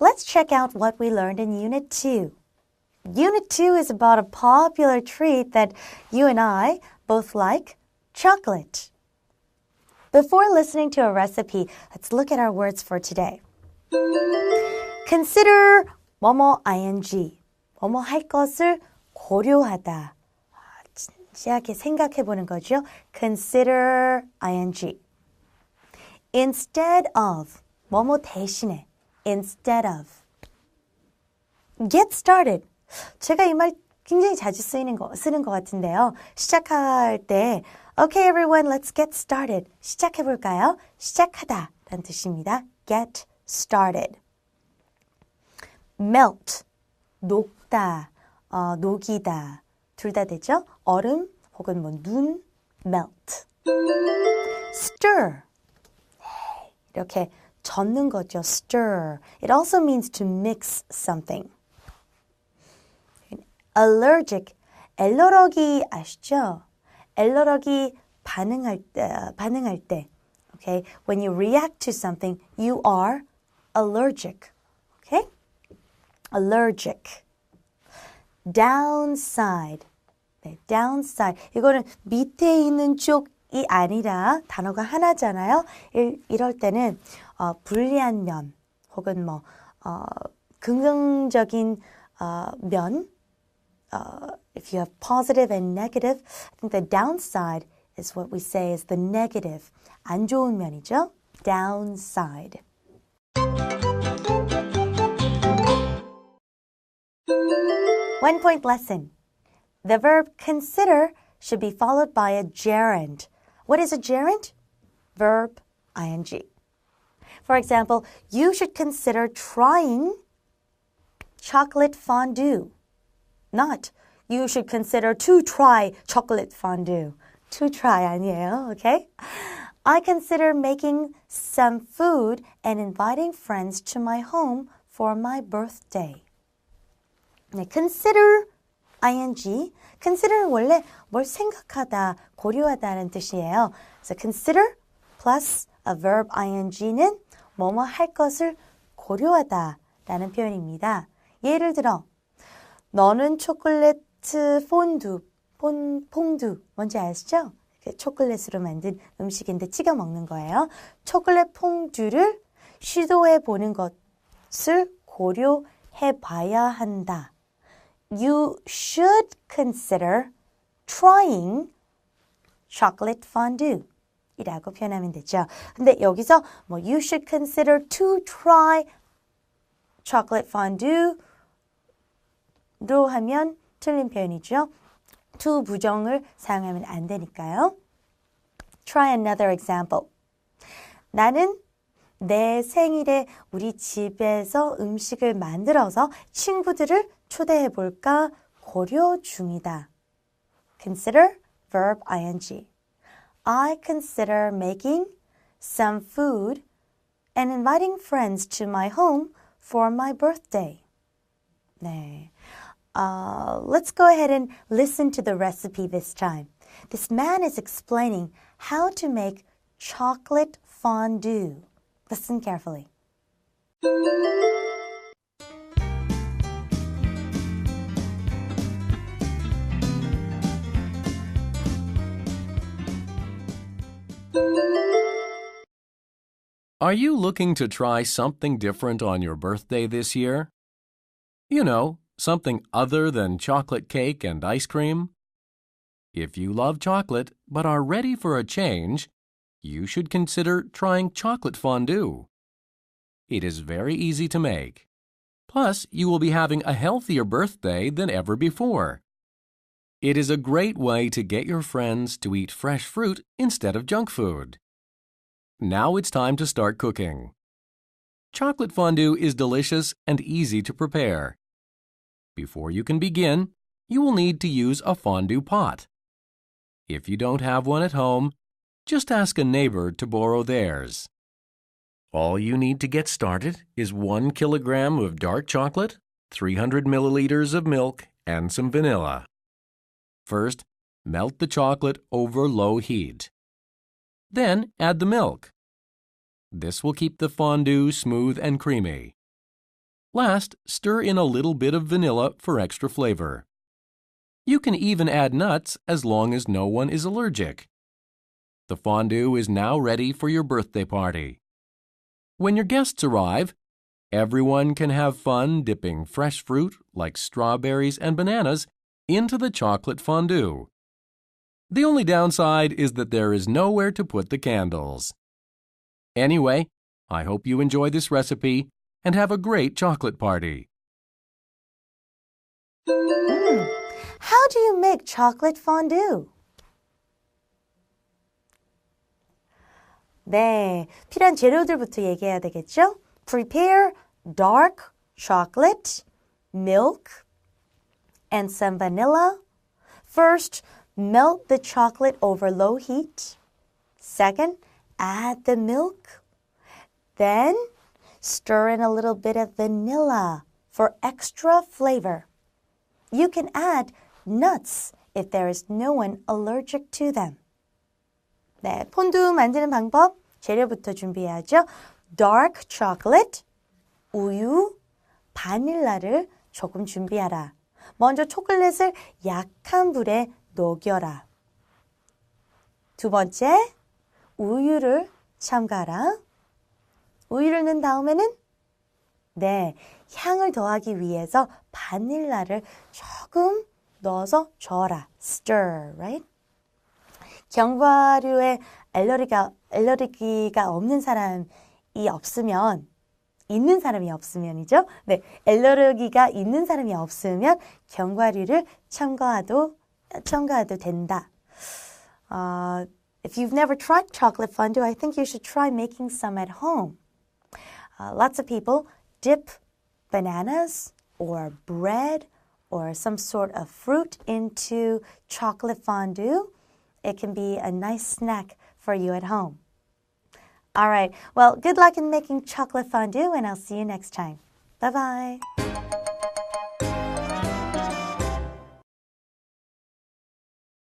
let's check out what we learned in Unit 2. Unit 2 is about a popular treat that you and I both like chocolate. Before listening to a recipe, let's look at our words for today. Consider 뭐뭐 ing. 뭐뭐 할 것을 고려하다. 진지하게 생각해 보는 거죠. Consider ing. Instead of. 뭐뭐 대신에. Instead of. Get started. 제가 이 말 굉장히 자주 쓰이는 거, 쓰는 것 같은데요. 시작할 때, Okay, everyone, let's get started. 시작해 볼까요? 시작하다 라는 뜻입니다. Get started. Melt. 녹다, 어, 녹이다. 둘 다 되죠? 얼음 혹은 뭐 눈, melt. Stir. 이렇게 젓는 거죠. Stir. It also means to mix something. allergic. 엘러러기 아시죠? 엘러러기 반응할 때, 반응할 때. Okay? When you react to something, you are allergic. Okay? Allergic. Downside. 네, downside. 이거는 밑에 있는 쪽 이 아니라 단어가 하나잖아요. 이, 이럴 때는 어, 불리한 면 혹은 뭐 어, 긍정적인 어, 면 uh, if you have positive and negative, I think the downside is what we say is the negative. 안 좋은 면이죠. downside. One point lesson. The verb consider should be followed by a gerund. What is a gerund? Verb ing. For example, you should consider trying chocolate fondue. Not you should consider to try chocolate fondue. To try 아니에요, okay? I consider making some food and inviting friends to my home for my birthday. 네, consider ing. consider는 원래 뭘 생각하다, 고려하다는 뜻이에요. 그래서 consider plus a verb ing는 뭐뭐 할 것을 고려하다라는 표현입니다. 예를 들어 너는 초콜릿 폰두, 폰, 퐁두 뭔지 아시죠? 초콜릿으로 만든 음식인데 찍어 먹는 거예요. 초콜릿 퐁두를 시도해 보는 것을 고려해 봐야 한다. You should consider trying chocolate fondue. 이라고 표현하면 되죠. 근데 여기서 뭐 you should consider to try chocolate fondue 로 하면 틀린 표현이죠. to 부정을 사용하면 안 되니까요. Try another example. 나는 내 생일에 우리 집에서 음식을 만들어서 친구들을 초대해 볼까 고려 중이다. Consider verb ing. I consider making some food and inviting friends to my home for my birthday. 네. Uh, let's go ahead and listen to the recipe this time. This man is explaining how to make chocolate fondue. Listen carefully. Are you looking to try something different on your birthday this year? You know, Something other than chocolate cake and ice cream? If you love chocolate but are ready for a change, you should consider trying chocolate fondue. It is very easy to make. Plus, you will be having a healthier birthday than ever before. It is a great way to get your friends to eat fresh fruit instead of junk food. Now it's time to start cooking. Chocolate fondue is delicious and easy to prepare. Before you can begin, you will need to use a fondue pot. If you don't have one at home, just ask a neighbor to borrow theirs. All you need to get started is 1 kilogram of dark chocolate, 300 milliliters of milk, and some vanilla. First, melt the chocolate over low heat. Then add the milk. This will keep the fondue smooth and creamy. Last, stir in a little bit of vanilla for extra flavor. You can even add nuts as long as no one is allergic. The fondue is now ready for your birthday party. When your guests arrive, everyone can have fun dipping fresh fruit like strawberries and bananas into the chocolate fondue. The only downside is that there is nowhere to put the candles. Anyway, I hope you enjoy this recipe and have a great chocolate party. Mm. How do you make chocolate fondue? 네, 필요한 재료들부터 얘기해야 되겠죠? Prepare dark chocolate, milk, and some vanilla. First, melt the chocolate over low heat. Second, add the milk. Then, stir in a little bit of vanilla for extra flavor. You can add nuts if there is no one allergic to them. 네, 폰두 만드는 방법 재료부터 준비해야죠. dark chocolate, 우유, 바닐라를 조금 준비하라. 먼저 초콜릿을 약한 불에 녹여라. 두 번째, 우유를 첨가하라. 우유를 넣은 다음에는 네, 향을 더하기 위해서 바닐라를 조금 넣어서 저어라. stir, right? 견과류에 알러리가, 알러리기가 없는 사람이 없으면 있는 사람이 없으면이죠. 네, 알러르기가 있는 사람이 없으면 견과류를 첨가해도 첨가해도 된다. Uh, if you've never tried chocolate fondue, I think you should try making some at home. Uh, lots of people dip bananas or bread or some sort of fruit into chocolate fondue. It can be a nice snack for you at home. All right, well, good luck in making chocolate fondue, and I'll see you next time. Bye bye.